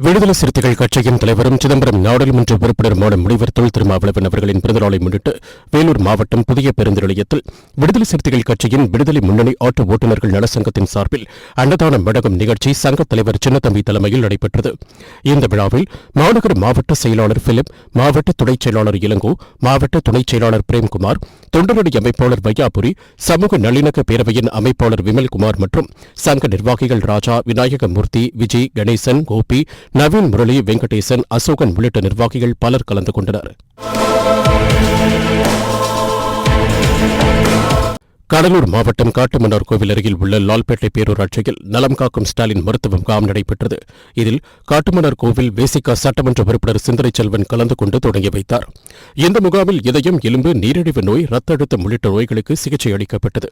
விடுதலை சிறுத்தைகள் கட்சியின் தலைவரும் சிதம்பரம் நாடாளுமன்ற உறுப்பினருமான முனைவர் தொல் திருமாவளவன் அவர்களின் பிறந்தநாளை முன்னிட்டு வேலூர் மாவட்டம் புதிய பேருந்து நிலையத்தில் விடுதலை சிறுத்தைகள் கட்சியின் விடுதலை முன்னணி ஆட்டோ ஓட்டுநர்கள் நலசங்கத்தின் சார்பில் அன்னதானம் வழங்கும் நிகழ்ச்சி சங்கத் தலைவர் சின்னத்தம்பி தலைமையில் நடைபெற்றது. இந்த விழாவில் மாநகர மாவட்ட செயலாளர் பிலிப் மாவட்ட துணைச் செயலாளர் இளங்கோ மாவட்ட துணைச் செயலாளர் பிரேம்குமார் தொண்டரடி அமைப்பாளர் வையாபுரி சமூக நல்லிணக்க பேரவையின் அமைப்பாளர் விமல்குமார் மற்றும் சங்க நிர்வாகிகள் ராஜா விநாயகமூர்த்தி விஜய் கணேசன் கோபி நவீன் முரளி வெங்கடேசன் அசோகன் உள்ளிட்ட நிர்வாகிகள் பலர் கலந்து கொண்டனர். கடலூர் மாவட்டம் காட்டுமன்னார் கோவில் அருகில் உள்ள லால்பேட்டை பேரூராட்சியில் நலம் காக்கும் ஸ்டாலின் மருத்துவ முகாம் நடைபெற்றது. இதில் காட்டுமன்னார் கோவில் வேசிகா சட்டமன்ற உறுப்பினர் சிந்தரை செல்வன் கலந்து கொண்டு தொடங்கி வைத்தார். இந்த முகாமில் இதயம் எலும்பு நீரிழிவு நோய் ரத்த அழுத்தம் உள்ளிட்ட நோய்களுக்கு சிகிச்சை அளிக்கப்பட்டது.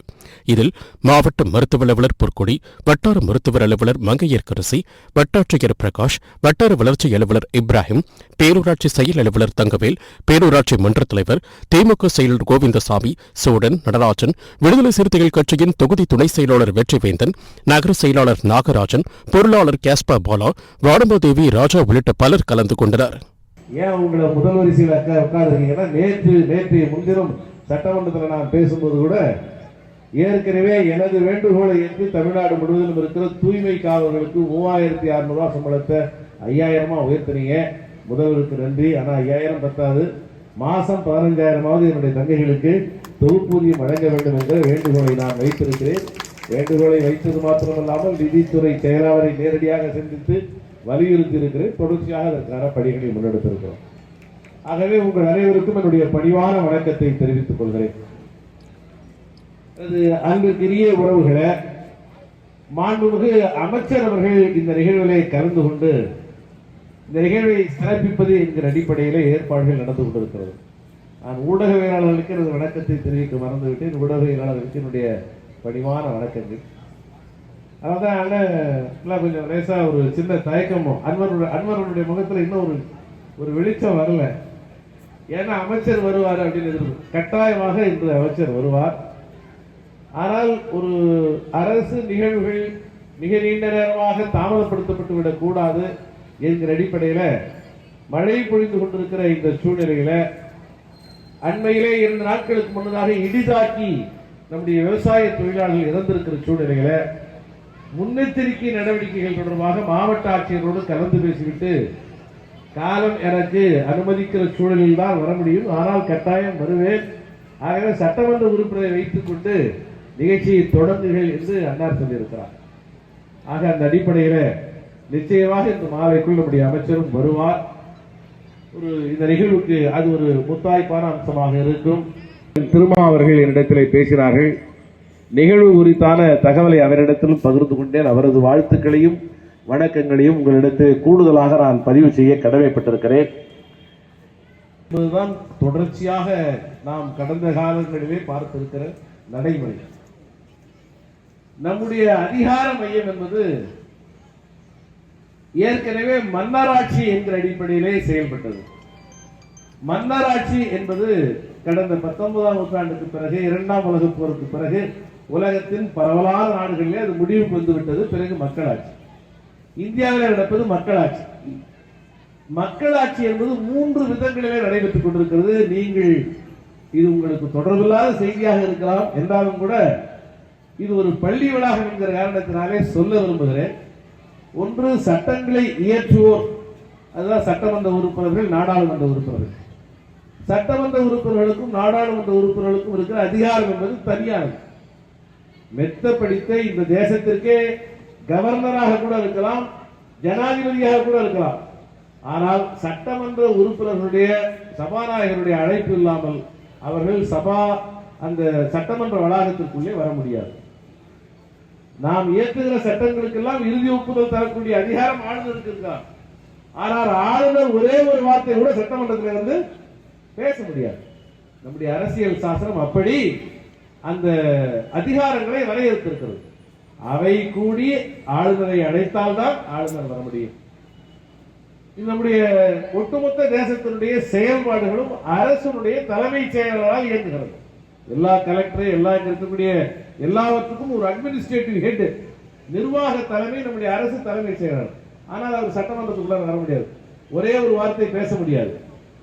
இதில் மாவட்ட மருத்துவ அலுவலர் பொற்கொடி வட்டார மருத்துவர் அலுவலர் மங்கையர்கரசி வட்டாட்சியர் பிரகாஷ் வட்டார வளர்ச்சி அலுவலர் இப்ராஹிம் பேரூராட்சி செயல் அலுவலர் தங்கவேல் பேரூராட்சி மன்ற தலைவர் திமுக செயலர் கோவிந்தசாமி சோடன் நடராஜன் விடுதலை சிறுத்தைகள் கட்சியின் தொகுதி துணை செயலாளர் வெற்றிவேந்தன் நகர செயலாளர் நாகராஜன் பொருளாளர் கேஸ்பா பாலா வாடம்பதேவி ராஜா உள்ளிட்ட பலர் கலந்து கொண்டனர். ஏன் உங்களை முதல் வரிசையில் உட்காந்துருக்கீங்கன்னா நேற்று நேற்று முன்தினம் சட்டமன்றத்தில் நான் பேசும்போது கூட ஏற்கனவே எனது வேண்டுகோளை ஏற்று தமிழ்நாடு முழுவதிலும் இருக்கிற தூய்மை காவலர்களுக்கு மூவாயிரத்தி அறுநூறுவா சம்பளத்தை ஐயாயிரமா உயர்த்தினீங்க. முதல்வருக்கு நன்றி. ஆனால் ஐயாயிரம் பத்தாது. மாதம் பதினஞ்சாயிரமாவது என்னுடைய தங்கைகளுக்கு தொகுப்பூதியம் வழங்க வேண்டும் என்ற வேண்டுகோளை நான் வைத்திருக்கிறேன். வேண்டுகோளை வைத்தது மாத்திரமல்லாமல் நிதித்துறை செயலாளரை நேரடியாக சந்தித்து வலியுறுத்தி இருக்கிறேன் தொடர்ச்சியாக அதற்கான பணிகளை முன்னெடுத்திருக்கிறோம். ஆகவே உங்கள் அனைவருக்கும் என்னுடைய பணிவான வணக்கத்தை தெரிவித்துக் கொள்கிறேன். அது அன்பிற்குரிய உறவுகளை மாண்புமிகு அமைச்சர் அவர்கள் இந்த நிகழ்விலே கலந்து கொண்டு இந்த நிகழ்வை சிறப்பிப்பது என்கிற அடிப்படையிலே ஏற்பாடுகள் நடந்து கொண்டிருக்கிறது. நான் ஊடகவியலாளர்களுக்கு எனது வணக்கத்தை தெரிவிக்க மறந்துவிட்டேன். ஊடகவியலாளர்களுக்கு என்னுடைய பணிவான வணக்கங்கள். அதான் அண்ணன் எல்லாம் கொஞ்சம் லேசாக ஒரு சின்ன தயக்கமும் அன்வருடைய அன்வருடைய முகத்தில் இன்னும் ஒரு ஒரு வெளிச்சம் வரல. ஏன்னா அமைச்சர் வருவார் அப்படின்னு கட்டாயமாக இன்று அமைச்சர் வருவார். ஆனால் ஒரு அரசு நிகழ்வுகள் மிக நீண்ட நேரமாக தாமதப்படுத்தப்பட்டு விடக்கூடாது என்கிற அடிப்படையில் மழை பொழிந்து கொண்டிருக்கிற இந்த சூழ்நிலையில் அண்மையிலே இரண்டு நாட்களுக்கு முன்னதாக இடிதாக்கி நம்முடைய விவசாய தொழிலாளர்கள் இறந்திருக்கிற சூழ்நிலையில முன்னெச்சரிக்கை நடவடிக்கைகள் தொடர்பாக மாவட்ட ஆட்சியரோடு கலந்து பேசிவிட்டு காலம் எனக்கு அனுமதிக்கிற சூழலில் தான் வர முடியும். ஆனால் கட்டாயம் வருவேன். ஆகவே சட்டமன்ற உறுப்பினரை வைத்துக் கொண்டு நிகழ்ச்சியை தொடங்குகள் என்று அன்னார் சொல்லியிருக்கிறார். ஆக அந்த அடிப்படையில் நிச்சயமாக இந்த மாலைக்குள் நம்முடைய அமைச்சரும் வருவார். ஒரு இந்த நிகழ்வுக்கு அது ஒரு முத்தாய்ப்பான அம்சமாக இருக்கும். திருமா அவர்கள் என்னிடத்திலே பேசினார்கள். நிகழ்வு குறித்தான தகவலை அவரிடத்திலும் பகிர்ந்து கொண்டேன். அவரது வாழ்த்துக்களையும் வணக்கங்களையும் உங்களிடத்தில் கூடுதலாக நான் பதிவு செய்ய கடமைப்பட்டிருக்கிறேன். இதுதான் தொடர்ச்சியாக நாம் கடந்த காலங்களிலே பார்த்திருக்கிற நடைமுறை. நம்முடைய அதிகார மையம் என்பது ஏற்கனவே மன்னராட்சி என்ற அடிப்படையிலே செயல்பட்டது. மன்னராட்சி என்பது கடந்த பத்தொன்பதாம் நூற்றாண்டுக்கு பிறகு இரண்டாம் உலகப் போருக்கு பிறகு உலகத்தின் பரவலான நாடுகளிலே அது முடிவுக்கு வந்துவிட்டது பிறகு மக்களாட்சி. இந்தியாவில் நடப்பது மக்களாட்சி. மக்களாட்சி என்பது மூன்று விதங்களிலே நடைபெற்றுக் கொண்டிருக்கிறது. நீங்கள் இது உங்களுக்கு தொடர்பில்லாத செய்தியாக இருக்கலாம். என்றாலும் கூட இது ஒரு பள்ளி வளாகம் என்கிற காரணத்தினாலே சொல்ல விரும்புகிறேன். ஒன்று சட்டங்களை இயற்றுவோர். அதுதான் சட்டமன்ற உறுப்பினர்கள் நாடாளுமன்ற உறுப்பினர்கள். சட்டமன்ற உறுப்பினர்களுக்கும் நாடாளுமன்ற உறுப்பினர்களுக்கும் இருக்கிற அதிகாரம் என்பது தனியானது. மெத்த படித்த இந்த தேசத்திற்கே கவர்னராக கூட இருக்கலாம் ஜனாதிபதியாக கூட இருக்கலாம். ஆனால் சட்டமன்ற உறுப்பினர்களுடைய சபாநாயகருடைய அழைப்பு இல்லாமல் அவர்கள் சபா அந்த சட்டமன்ற வளாகத்திற்குள்ளே வர முடியாது. நாம் இயற்றுகிற சட்டங்களுக்கெல்லாம் இறுதி ஒப்புதல் தரக்கூடிய அதிகாரம் ஆளுநருக்கு இருக்கா ஆனால் ஆளுநர் ஒரே ஒரு வார்த்தை கூட சட்டமன்றத்தில் இருந்து பேச முடியாது. நம்முடைய அரசியல் சாசனம் அப்படி அந்த அதிகாரங்களை வரையறுத்திருக்கிறது. அவை கூடி ஆளுநரை அழைத்தால்தான் ஆளுநர் வர முடியும். நம்முடைய ஒட்டுமொத்த தேசத்தினுடைய செயல்பாடுகளும் அரசனுடைய தலைமைச் செயலாளரால் இயங்குகிறது. எல்லா கலெக்டர் எல்லா இருக்கக்கூடிய எல்லாவற்றுக்கும் ஒரு அட்மினிஸ்ட்ரேட்டிவ் ஹெட் நிர்வாக தலைமை நம்முடைய அரசு தலைமை செயலாளர். ஆனால் அவர் சட்டமன்றத்துக்குள்ள வர முடியாது. ஒரே ஒரு வார்த்தை பேச முடியாது.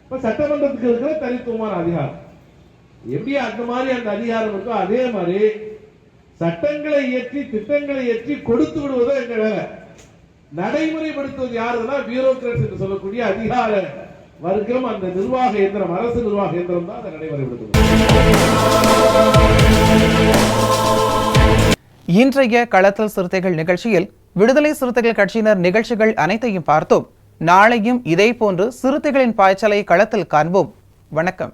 இப்ப சட்டமன்றத்துக்கு இருக்கிற தனித்துவமான அதிகாரம். எப்படி அந்த மாதிரி அந்த அதிகாரம் இருக்கோ அதே மாதிரி சட்டங்களை இயற்றி திட்டங்களை இயற்றி கொடுத்து விடுவதோ எங்க வேலை. நடைமுறைப்படுத்துவது யாருன்னா பியூரோக்ராட்ஸ் என்று சொல்லக்கூடிய அதிகார வர்க்கம் அந்த நிர்வாக இயந்திரம் அரசு நிர்வாக இயந்திரம் தான் அதை நடைமுறைப்படுத்துவது இன்றைய களத்தல் சிறுத்தைகள் நிகழ்ச்சியில் விடுதலை சிறுத்தைகள் கட்சியினர் நிகழ்ச்சிகள் அனைத்தையும் பார்த்தோம். நாளையும் இதே போன்று சிறுத்தைகளின் பாய்ச்சலை களத்தில் காண்போம். வணக்கம்.